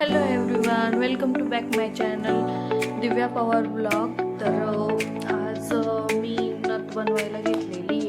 Hello everyone welcome to back my channel Divya Pawar blog तर आज मी नथ बनवायला घेतलेली.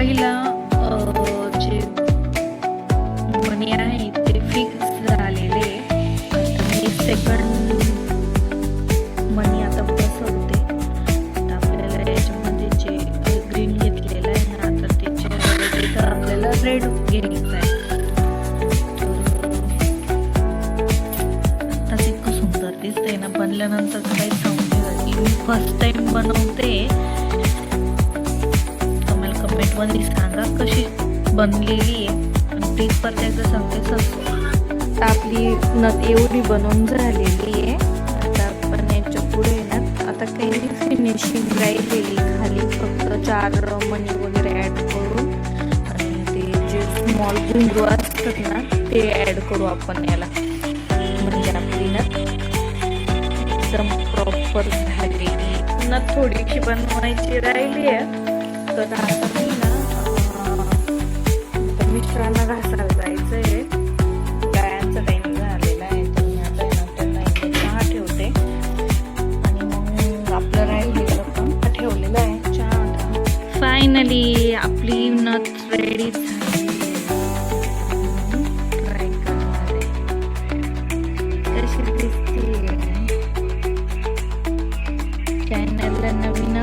पहिला जे मनी आहे ते फिक्स झालेले. आहे. मी सेकंड मनी आता बसवते. आता आपल्याला याच्यामध्ये जे ग्रीन घेतलेलं आहे ना तर त्याच्या आपल्याला रेड घ्यायचं आहे. आताच इतकं सुंदर दिसतंय ना बनल्यानंतर काही समजेल. की मी फर्स्ट टाइम बनवते. तुम्हाला सांगा कशी बनलेली आहे. आणि तेच पण एकदा सांगते असतो. आपली नथ एवढी बनवून झालेली आहे. आता आपण याच्यापुढे ना आता काही फिनिशिंग राहिलेली खाली फक्त चार मणी वगैरे ॲड करून आणि ते जे स्मॉल घुंगरू असतात ना ते ॲड करू आपण याला. म्हणजे आपली ना एकदम प्रॉपर झालेली पुन्हा थोडीशी बनवायची राहिली आहे. तर आता मी आता मिस्टरांना घासायला जायचंय. गायांचा टाइम झालेला आहे तर मी आता त्यांना चहा ठेवते. आणि मग आपलं राहिलेलं ठेवलेलं आहे चहा. फायनली आपली नथ रेडी झाली. चॅनलला नवीन